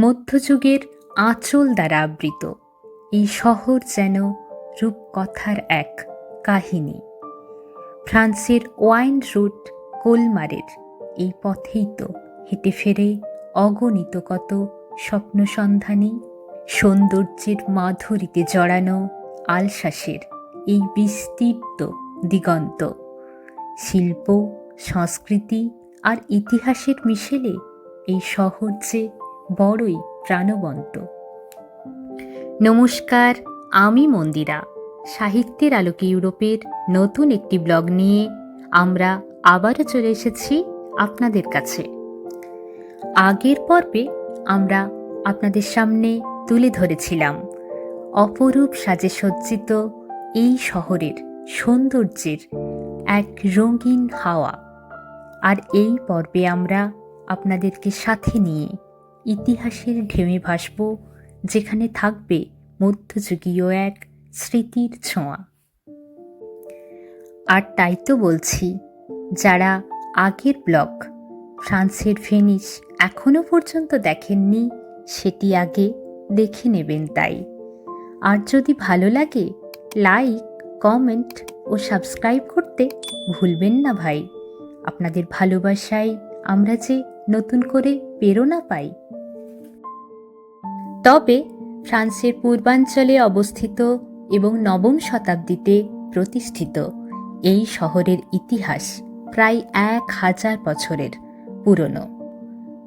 মধ্যযুগের আঁচল দ্বারা আবৃত। এই শহর যেন রূপকথার এক কাহিনী। ফ্রান্সের ওয়াইন রুট কোলমারের এই পথেই তো হেঁটে ফেরে অগণিত কত স্বপ্ন সন্ধানী সৌন্দর্যের মাধুরীতে জড়ানো আলসাসের এই বিস্তৃত দিগন্ত। শিল্প, সংস্কৃতি আর ইতিহাসের মিশেলে এই শহর যে বড়ই প্রাণবন্ত। নমস্কার, আমি মন্দিরা। সাহিত্যের আলোকে ইউরোপের নতুন একটি ব্লগ নিয়ে আমরা আবারও চলে এসেছি আপনাদের কাছে। আগের পর্বে আমরা আপনাদের সামনে তুলে ধরেছিলাম অপরূপ সাজে সজ্জিত এই শহরের সৌন্দর্যের এক রঙিন হাওয়া। আর এই পর্বে আমরা আপনাদেরকে সাথে নিয়ে ইতিহাসের ঢেমে ভাসব, যেখানে থাকবে মধ্যযুগীয় এক স্মৃতির ছোঁয়া। আর তাই তো বলছি, যারা আগের ব্লক, ফ্রান্সের ভেনিস এখনও পর্যন্ত দেখেননি, সেটি আগে দেখে নেবেন তাই। আর যদি ভালো লাগে, লাইক, কমেন্ট ও সাবস্ক্রাইব করতে ভুলবেন না ভাই। আপনাদের ভালোবাসায় আমরা যে নতুন করে প্রেরণা পাই তবে ফ্রান্সের পূর্বাঞ্চলে অবস্থিত এবং নবম শতাব্দীতে প্রতিষ্ঠিত এই শহরের ইতিহাস প্রায় এক হাজার বছরের পুরনো।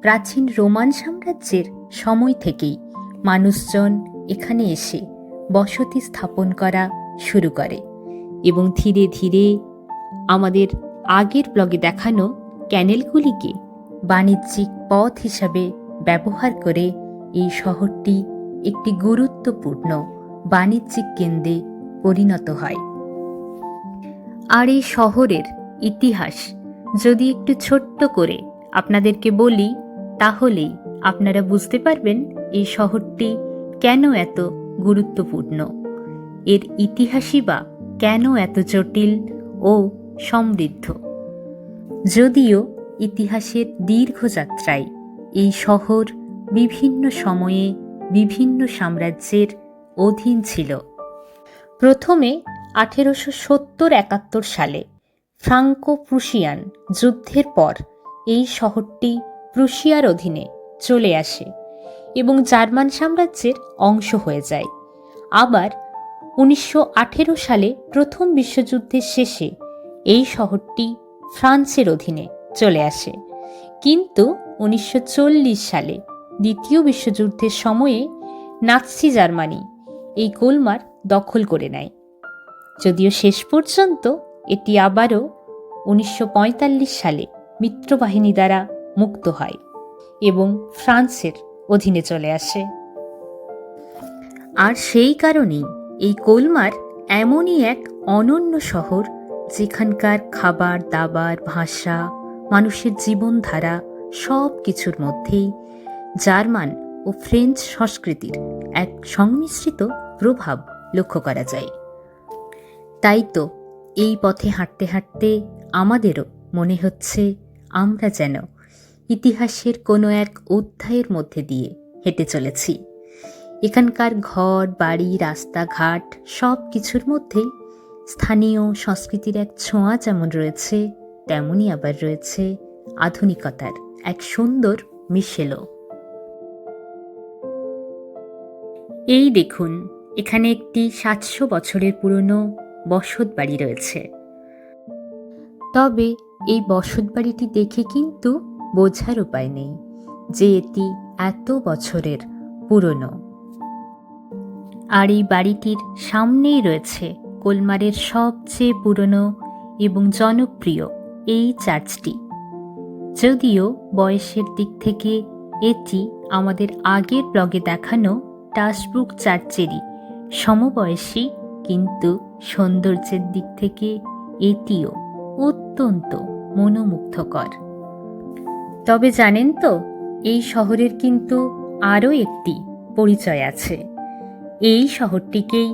প্রাচীন রোমান সাম্রাজ্যের সময় থেকেই মানুষজন এখানে এসে বসতি স্থাপন করা শুরু করে এবং ধীরে ধীরে আমাদের আগের ব্লগে দেখানো ক্যানেলগুলিকে বাণিজ্যিক পথ হিসাবে ব্যবহার করে এই শহরটি একটি গুরুত্বপূর্ণ বাণিজ্যিক কেন্দ্রে পরিণত হয়। আর এই শহরের ইতিহাস যদি একটু ছোট্ট করে আপনাদেরকে বলি, তাহলেই আপনারা বুঝতে পারবেন এই শহরটি কেন এত গুরুত্বপূর্ণ। এর ইতিহাসই বা কেন এত জটিল ও সমৃদ্ধ। যদিও ইতিহাসের দীর্ঘযাত্রায় এই শহর বিভিন্ন সময়ে বিভিন্ন সাম্রাজ্যের অধীন ছিল। প্রথমে আঠেরোশো সত্তর একাত্তর সালে ফ্রাঙ্কো প্রুশিয়ান যুদ্ধের পর এই শহরটি প্রুশিয়ার অধীনে চলে আসে এবং জার্মান সাম্রাজ্যের অংশ হয়ে যায়। আবার উনিশশো আঠেরো সালে প্রথম বিশ্বযুদ্ধের শেষে এই শহরটি ফ্রান্সের অধীনে চলে আসে। কিন্তু উনিশশো চল্লিশ সালে দ্বিতীয় বিশ্বযুদ্ধের সময়ে নাৎসি জার্মানি এই কোলমার দখল করে নেয়। যদিও শেষ পর্যন্ত এটি আবারও উনিশশো পঁয়তাল্লিশ সালে মিত্রবাহিনী দ্বারা মুক্ত হয় এবং ফ্রান্সের অধীনে চলে আসে। আর সেই কারণেই এই কোলমার এমনই এক অনন্য শহর যেখানকার খাবার, দাবার, ভাষা, মানুষের জীবনধারা সব কিছুর মধ্যেই জার্মান ও ফ্রেঞ্চ সংস্কৃতির এক সংমিশ্রিত প্রভাব লক্ষ্য করা যায়। তাই তো এই পথে হাঁটতে হাঁটতে আমাদেরও মনে হচ্ছে আমরা যেন ইতিহাসের কোনো এক অধ্যায়ের মধ্যে দিয়ে হেঁটে চলেছি। এখানকার ঘর, বাড়ি, রাস্তাঘাট সব কিছুর মধ্যেই স্থানীয় সংস্কৃতির এক ছোঁয়া যেমন রয়েছে, তেমনই আবার রয়েছে আধুনিকতার এক সুন্দর মিশেলও। এই দেখুন, এখানে একটি সাতশো বছরের পুরনো বসত বাড়ি রয়েছে। তবে এই বসত বাড়িটি দেখে কিন্তু বোঝার উপায় নেই যে এটি এত বছরের পুরনো। আর এই বাড়িটির সামনেই রয়েছে কোলমারের সবচেয়ে পুরনো এবং জনপ্রিয় এই চার্চটি। যদিও বয়সের দিক থেকে এটি আমাদের আগের ব্লগে দেখানো টাসবুক চার্চেরই। সমবয়সী, কিন্তু সৌন্দর্যের দিক থেকে এটিও অত্যন্ত মনোমুগ্ধকর। তবে জানেন তো, এই শহরের কিন্তু আরও একটি পরিচয় আছে। এই শহরটিকেই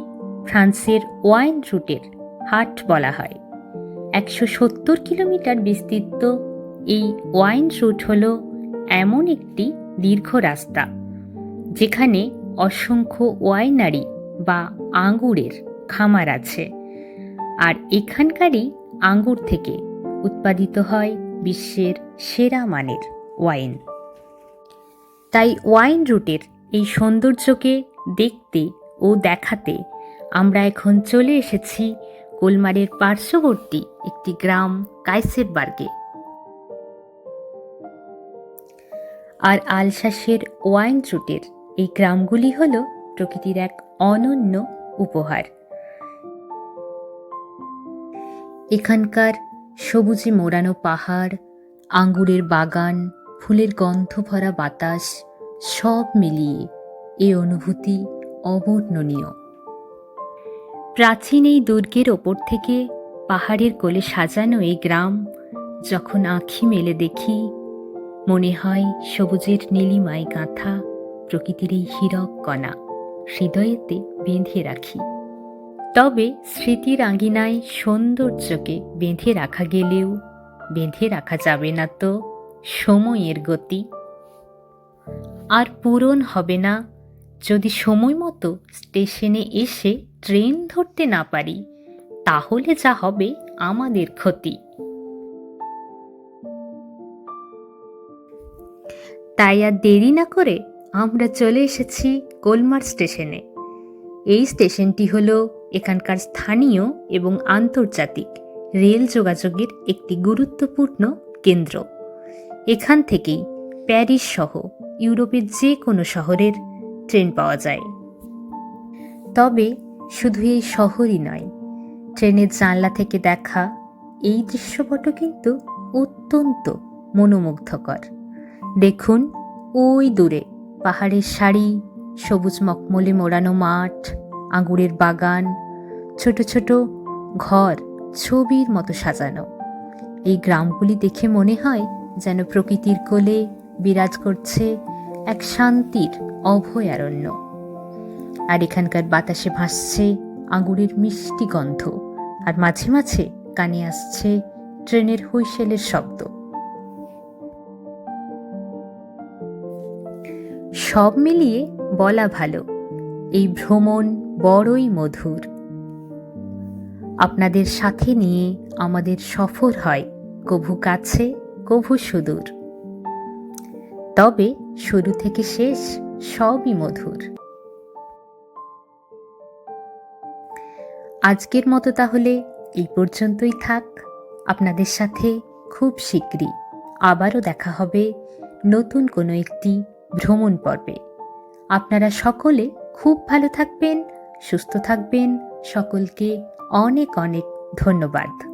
ফ্রান্সের ওয়াইন রুটের হাট বলা হয়। একশো সত্তর কিলোমিটার বিস্তৃত এই ওয়াইন রুট হল এমন একটি দীর্ঘ রাস্তা, যেখানে অসংখ্য ওয়াইনারি বা আঙ্গুরের খামার আছে। আর এখানকারই আঙ্গুর থেকে উৎপাদিত হয় বিশ্বের সেরা মানের ওয়াইন। তাই ওয়াইন রুটের এই সৌন্দর্যকে দেখতে ও দেখাতে আমরা এখন চলে এসেছি কোলমারের পার্শ্ববর্তী একটি গ্রাম কাইসেরবার্গে। আর আলসাসের ওয়াইন রুটের এই গ্রামগুলি হল প্রকৃতির এক অনন্য উপহার। এখানকার সবুজে মোড়ানো পাহাড়, আঙ্গুরের বাগান, ফুলের গন্ধ ভরা বাতাস, সব মিলিয়ে এই অনুভূতি অবর্ণনীয়। প্রাচীন এই দুর্গের ওপর থেকে পাহাড়ের কোলে সাজানো এই গ্রাম, যখন আঁখি মেলে দেখি, মনে হয় সবুজের নীলিমায় গাঁথা। প্রকৃতির এই হীরক কণা হৃদয়েতে বেঁধে রাখি। তবে স্মৃতির আঙ্গিনায় সৌন্দর্যকে বেঁধে রাখা গেলেও বেঁধে রাখা যাবে না তো সময়ের গতি। আর পূরণ হবে না যদি সময় মতো স্টেশনে এসে ট্রেন ধরতে না পারি, তাহলে যা হবে আমাদের ক্ষতি। তাই আর দেরি না করে আমরা চলে এসেছি গোলমার স্টেশনে। এই স্টেশনটি হল এখানকার স্থানীয় এবং আন্তর্জাতিক রেল যোগাযোগের একটি গুরুত্বপূর্ণ কেন্দ্র। এখান থেকেই প্যারিস সহ ইউরোপের যে কোনো শহরের ট্রেন পাওয়া যায়। তবে শুধু এই শহরই নয়, ট্রেনের জানলা থেকে দেখা এই দৃশ্যপট কিন্তু অত্যন্ত মনোমুগ্ধকর। দেখুন, ওই দূরে পাহাড়ের শাড়ি, সবুজ মকমলে মোড়ানো মাঠ, আঙুরের বাগান, ছোট ছোট ঘর, ছবির মতো সাজানো। এই গ্রামগুলি দেখে মনে হয় যেন প্রকৃতির কোলে বিরাজ করছে এক শান্তির অভয়ারণ্য। আর এখানকার বাতাসে ভাসছে আঙুরের মিষ্টি গন্ধ, আর মাঝে মাঝে কানে আসছে ট্রেনের হুইসেলের শব্দ। সব মিলিয়ে বলা ভালো। এই ভ্রমণ বড়ই মধুর। আপনাদের সাথে নিয়ে আমাদের সফর হয় কভু কাছে, কভু সুদূর। তবে শুরু থেকে শেষ সবই মধুর। আজকের মতো তাহলে এই পর্যন্তই থাক। আপনাদের সাথে খুব শীঘ্রই আবারও দেখা হবে নতুন কোনো একটি ভ্রমণ পর্বে। আপনারা সকলে খুব ভালো থাকবেন সুস্থ থাকবেন। সকলকে অনেক অনেক ধন্যবাদ।